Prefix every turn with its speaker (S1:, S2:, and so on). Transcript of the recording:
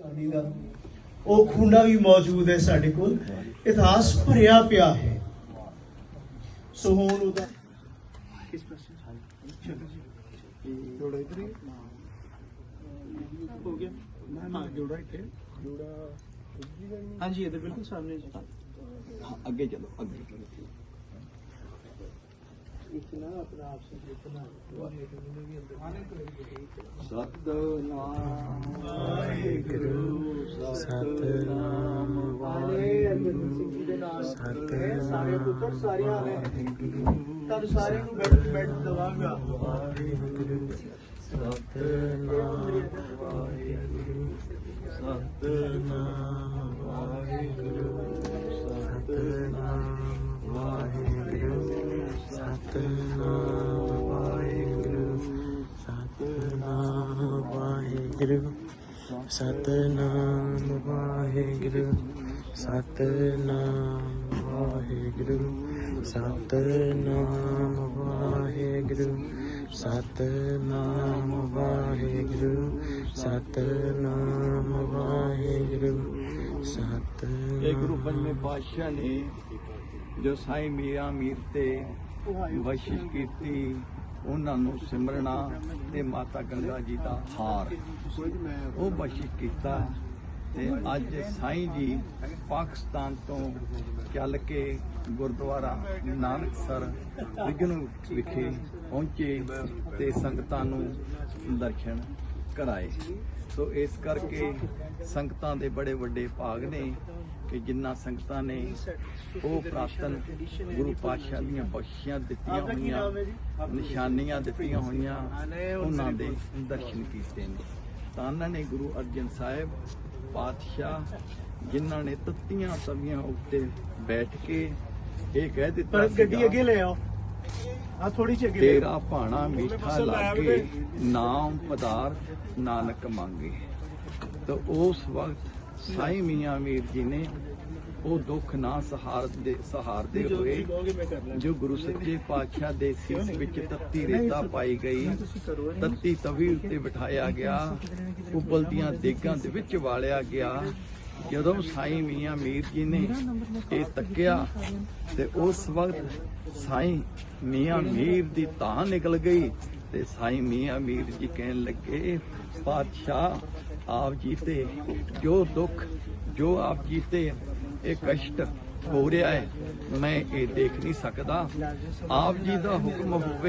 S1: ਕਹਾਣੀ ਦਾ ਉਹ ਖੂਨਾ ਵੀ ਮੌਜੂਦ ਹੈ ਸਾਡੇ ਕੋਲ। ਇਤਿਹਾਸ ਭਰਿਆ ਪਿਆ ਹੈ। ਸੋ ਹੁਣ ਉਹਦਾ ਕਿਸ ਪਾਸੇ ਜੋੜਾ ਇਧਰ ਹੋ ਗਿਆ। ਹਾਂ ਜੋੜਾ ਇੱਥੇ ਜੋੜਾ ਹਾਂਜੀ, ਇਧਰ ਬਿਲਕੁਲ ਸਾਹਮਣੇ
S2: ਅੱਗੇ ਚਲੋ, ਅੱਗੇ। ਸਤਨਾਮ ਵਾਹਿਗੁਰੂ ਸਤਨਾਮ
S1: ਹੈ ਸਾਰੇ ਪੁੱਤਰ ਸਾਰਿਆਂ ਨੇ। ਤੁਹਾਨੂੰ ਸਾਰਿਆਂ ਨੂੰ ਬੈਠ ਬੈਠ ਦਵਾਂਗਾ।
S2: ਸਤਨਾਮ ਵਾਹਿਗੁਰੂ ਸਤਨਾਮ ਵਾਹਿਗੁਰੂ ਸਤਨਾਮ ਵਾਹਿਗੁਰੂ। ਸਤਨਾਮ ਵਾਹਿਗੁਰੂ ਸਤਨਾਮ ਵਾਹਿਗੁਰੂ ਸਤਨਾਮ ਵਾਹਿਗੁਰੂ ਸਤਨਾਮ ਵਾਹਿਗੁਰੂ ਸਤਨਾਮ ਵਾਹਿਗੁਰੂ ਸਤਨਾਮ ਵਾਹਿਗੁਰੂ ਸਤਨਾਮ ਵਾਹਿਗੁਰੂ ਸਤਨਾਮ ਇਹ ਗੁਰੂ ਪੰਜਵੇਂ ਪਾਤਸ਼ਾਹ ਨੇ ਜੋ ਸਾਈ ਮੀਆਂ ਮੀਰ ਤੇ ਬਖਸ਼ਿਸ਼ ਕੀਤੀ ਉਹਨਾਂ ਨੂੰ ਸਿਮਰਨਾ ਤੇ ਮਾਤਾ ਗੰਗਾ ਜੀ ਦਾ ਹਾਰ। ਉਹ ਬਖਸ਼ਿਸ਼ ਕੀਤਾ ਤੇ ਅੱਜ ਸਾਈਂ ਜੀ ਪਾਕਿਸਤਾਨ ਤੋਂ ਚੱਲ ਕੇ ਗੁਰਦੁਆਰਾ ਨਾਨਕਸਰ ਵਿਗਨ ਵਿਖੇ ਪਹੁੰਚੇ ਤੇ ਸੰਗਤਾਂ ਨੂੰ ਦਰਸ਼ਨ ਕਰਾਏ। ਸੋ ਇਸ ਕਰਕੇ ਸੰਗਤਾਂ ਦੇ ਬੜੇ ਵੱਡੇ ਭਾਗ ਨੇ। ਕਿ ਜਿੰਨਾ ਸੰਗਤਾਂ ਨੇ ਉਹ ਪ੍ਰਾਤਨ ਗੁਰੂ ਪਾਤਸ਼ਾਹ ਦੀਆਂ ਬਖਸ਼ੀਆਂ ਦਿੱਤੀਆਂ ਹੋਈਆਂ ਨਿਸ਼ਾਨੀਆਂ ਦਿੱਤੀਆਂ ਹੋਈਆਂ ਉਹਨਾਂ ਦੇ ਦਰਸ਼ਨ ਕੀਤੇ ਨੇ। ਤਾਂ ਉਹਨਾਂ ਨੇ ਗੁਰੂ ਅਰਜਨ ਸਾਹਿਬ ਪਾਤਸ਼ਾਹ ਜਿਨ੍ਹਾਂ ਨੇ ਤੱਤੀਆਂ ਤਵੀਆਂ ਉੱਤੇ ਬੈਠ ਕੇ ਇਹ ਕਹਿ ਦਿੱਤਾ
S1: ਗੱਡੀ ਅੱਗੇ ਲੈ ਆਓ। ਆ ਥੋੜੀ ਜਿਹੀ ਅੱਗੇ।
S2: ਤੇਰਾ ਭਾਣਾ ਮਿੱਠਾ ਲਾਗੇ ਨਾਮ ਪਦਾਰਥ ਨਾਨਕ ਮੰਗੇ। ਤਾਂ ਉਸ ਵਕਤ ਸਾਈਂ ਮੀਆਂ ਮੀਰ ਜੀ ਨੇ ਉਹ ਦੁੱਖ ਨਾ ਸਹਾਰਦੇ ਸਹਾਰਦੇ
S1: ਜੋ
S2: ਹੋਏ ਜੋ ਗੁਰੂ ਸੱਚੇ ਪਾਤਸ਼ਾਹ ਦੇ ਸੀਸ ਵਿੱਚ ਤੱਤੀ ਰੇਤਾ ਪਾਈ ਗਈ ਤੱਤੀ ਤਵੀ ਉੱਤੇ ਬਿਠਾਇਆ ਗਿਆ ਉਬਲਦੀਆਂ ਦੇਗਾਂ ਦੇ ਵਿੱਚ ਵਾਲਿਆ ਗਿਆ। ਜਦੋਂ ਸਾਈਂ ਮੀਆਂ ਮੀਰ ਜੀ ਨੇ ਇਹ ਤੱਕਿਆ ਤੇ ਉਸ ਵਕਤ ਸਾਈਂ ਮੀਆਂ ਮੀਰ ਦੀ ਤਾਂ ਨਿਕਲ ਗਈ ਤੇ ਸਾਈਂ ਮੀਆਂ ਮੀਰ ਜੀ ਕਹਿਣ ਲੱਗੇ ਪਾਤਸ਼ਾਹ ਆਪ ਜੀ ਤੇ ਜੋ ਦੁੱਖ, ਜੋ ਆਪ ਜੀ ਤੇ ਇਹ ਕਸ਼ਟ ਹੋ ਰਿਹਾ ਹੈ, ਮੈਂ ਇਹ ਦੇਖ ਨਹੀਂ ਸਕਦਾ। ਆਪ ਜੀ ਦਾ ਹੁਕਮ ਹੋਵੇ।